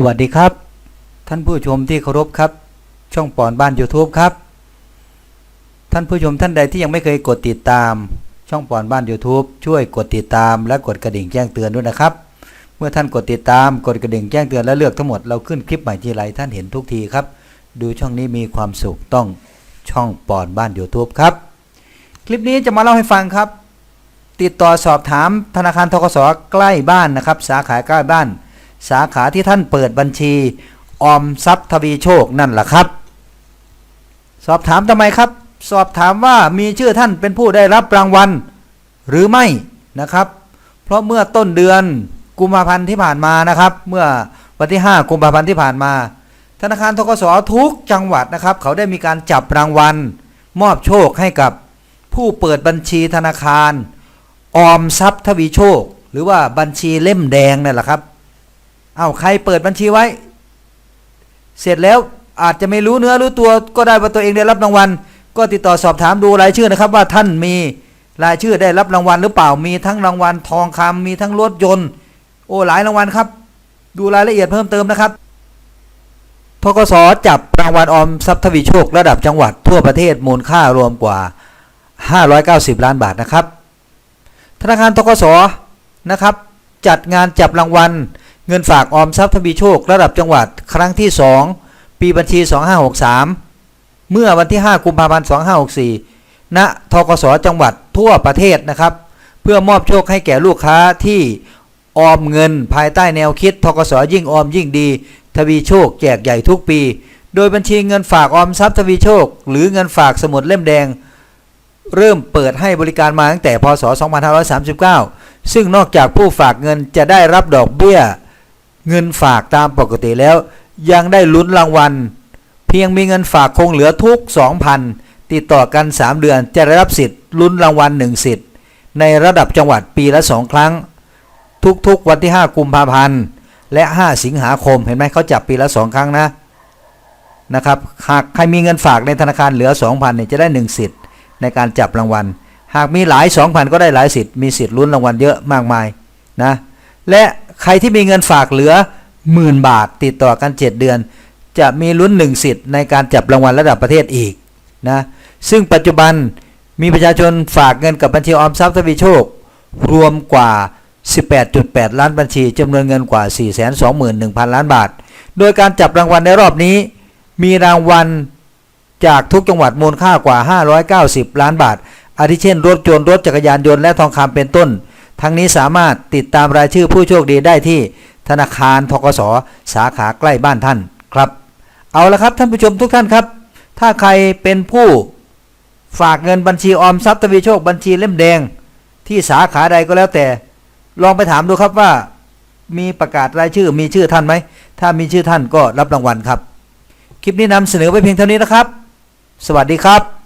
สวัสดีครับ ท่านผู้ชมที่เคารพครับ ช่องปอนบ้าน YouTube ครับ ท่านผู้ชมท่านใดที่ยังไม่เคยกดติดตาม ช่องปอนบ้าน YouTube ช่วยกดติดตามและกดกระดิ่งแจ้งเตือนด้วยนะครับ เมื่อท่านกดติดตามกดกระดิ่งแจ้งเตือนและเลือกทั้งหมดเราขึ้นคลิปใหม่ทีไรท่านเห็นทุกทีครับ ดูช่องนี้มีความสุขต้องช่องปอนบ้าน YouTube ครับ คลิปนี้จะมาเล่าให้ฟังครับ ติดต่อสอบถามธนาคารทกสใกล้บ้านนะครับ สาขาใกล้บ้าน สาขาที่ท่านเปิดบัญชี ออมทรัพย์ทวีโชคนั่นแหละครับ สอบถามทำไมครับ สอบถามว่ามีชื่อท่านเป็นผู้ได้รับรางวัลหรือไม่นะครับ เพราะเมื่อต้นเดือนกุมภาพันธ์ที่ผ่านมานะครับ เมื่อวันที่ 5 กุมภาพันธ์ที่ผ่านมา ธนาคารทกสทุกจังหวัดนะครับ เขาได้มีการจับรางวัล มอบโชคให้กับผู้เปิดบัญชีธนาคาร ออมทรัพย์ทวีโชค หรือว่าบัญชีเล่มแดงนั่นแหละครับ เอาใครเปิดบัญชีไว้ เสร็จแล้วอาจจะไม่รู้เนื้อรู้ตัวก็ได้ว่าตัวเองได้รับรางวัล ก็ติดต่อสอบถามดูรายชื่อนะครับ ว่าท่านมีรายชื่อได้รับรางวัลหรือเปล่ามีทั้งรางวัลทองคำมีทั้งรถยนต์ โอ้หลายรางวัลครับ ดูรายละเอียดเพิ่มเติมนะครับทกสจับรางวัลออมทรัพย์ทวีโชคระดับจังหวัดทั่วประเทศมูลค่ารวมกว่า 590 ล้านบาทนะครับ ธนาคารทกสนะครับ จัดงานจับรางวัล เงินฝากออมทรัพย์ทวีโชคระดับจังหวัดครั้งที่ 2 ปีบัญชี 2563 เมื่อวันที่ 5 กุมภาพันธ์ 2564 ณทกสจังหวัดทั่วประเทศนะครับ เพื่อมอบโชคให้แก่ลูกค้าที่ออมเงินภายใต้แนวคิดทกสยิ่งออมยิ่งดี ทวีโชคแจกใหญ่ทุกปี โดยบัญชีเงินฝากออมทรัพย์ทวีโชค หรือเงินฝากสมุดเล่มแดง เริ่มเปิดให้บริการมาตั้งแต่พศ 2539 ซึ่งนอกจากผู้ฝากเงินจะได้รับดอกเบี้ย เงินฝากตามปกติแล้ว ยังได้ลุ้นรางวัล เพียงมีเงินฝากคงเหลือทุก 2,000 ติดต่อกัน 3 เดือนจะได้รับสิทธิ์ลุ้นรางวัล1สิทธิ์ ในระดับจังหวัดปีละ2ครั้ง ทุกๆวันที่ 5 กุมภาพันธ์และ 5 สิงหาคมเห็นไหมเขาจับปีละ2ครั้งนะนะครับหากใครมีเงินฝากในธนาคารเหลือ 2,000เนี่ยจะได้ 1 สิทธิ์ในการจับรางวัล หากมีหลาย 2,000 ก็ได้หลายสิทธิ์มีสิทธิ์ลุ้นรางวัลเยอะมากมายนะและ ใครที่มีเงินฝากเหลือหมื่นบาทติดต่อกัน 7 เดือน จะมีลุ้น1สิทธิ์ในการจับรางวัลระดับประเทศอีกนะซึ่งปัจจุบันมีประชาชนฝากเงินกับบัญชีออมทรัพย์ทวีโชค รวมกว่า 18.8 ล้านบัญชีจำนวนเงินกว่า 421,000 ล้านบาท โดยการจับรางวัลในรอบนี้ มีรางวัลจากทุกจังหวัดมูลค่ากว่า 590 ล้านบาท อาทิเช่น รถยนต์รถจักรยานยนต์และทองคำเป็นต้น ทั้งนี้สามารถติดตามรายชื่อผู้โชคดีได้ที่ธนาคารทกสสาขาใกล้บ้านท่านครับ เอาละครับท่านผู้ชมทุกท่านครับ ถ้าใครเป็นผู้ฝากเงินบัญชีออมทรัพย์ทวีโชคบัญชีเล่มแดง ที่สาขาใดก็แล้วแต่ ลองไปถามดูครับว่า มีประกาศรายชื่อมีชื่อท่านไหม ถ้ามีชื่อท่านก็รับรางวัลครับ คลิปนี้นำเสนอไปเพียงเท่านี้นะครับ สวัสดีครับ